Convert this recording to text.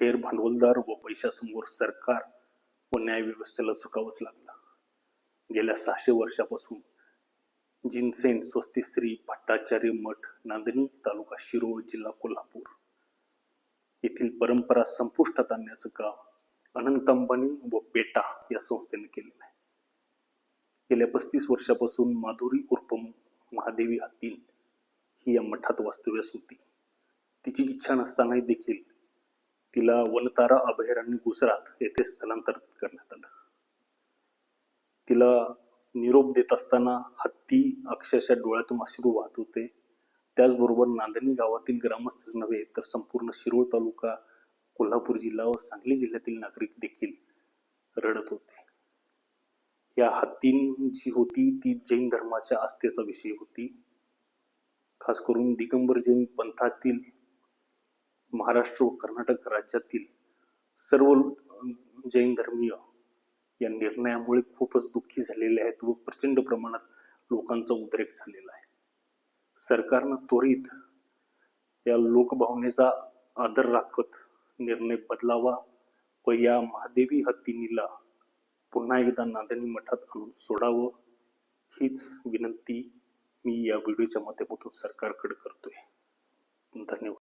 अखेर भांडवलदार व पैशासमोर सरकार व न्यायव्यवस्थेला झुकावंच लागलं. गेल्या सहाशे वर्षापासून जिनसेन स्वस्तिश्री भट्टाचार्य मठ नांदणी तालुका शिरोळ जिल्हा कोल्हापूर येथील परंपरा संपुष्टात आणण्याचं काम अनंत अंबानी व पेटा या संस्थेने केलेलं आहे. गेल्या पस्तीस वर्षापासून माधुरी उर्फ महादेवी हत्तीन ही या मठात वास्तव्यास होती. तिची इच्छा नसतानाही देखील तिला वनतारा अभयारण्य गुजरात येथे स्थलांतरित करण्यात आलं. तिला निरोप देत असताना हत्ती अक्षरशः डोळ्यातून अश्रू वाहत होते. त्याचबरोबर नांदणी गावातील ग्रामस्थच नव्हे तर संपूर्ण शिरोळ तालुका कोल्हापूर जिल्हा व सांगली जिल्ह्यातील नागरिक देखील रडत होते. या हत्तीं जी होती ती जैन धर्माच्या आस्थेचा विषय होती. खास करून दिगंबर जैन पंथातील महाराष्ट्र व कर्नाटक राज्यातील सर्व जैन धर्मीय या निर्णयामुळे खूपच दुःखी झालेले आहेत व प्रचंड प्रमाणात लोकांचा उद्रेक झालेला आहे. सरकारनं त्वरित या लोकभावनेचा आदर राखत निर्णय बदलावा व या महादेवी हत्तीनीला पुन्हा एकदा नांदणी मठात आणून सोडावं हीच विनंती मी या व्हिडिओच्या माध्यमातून सरकारकडे करतोय. धन्यवाद.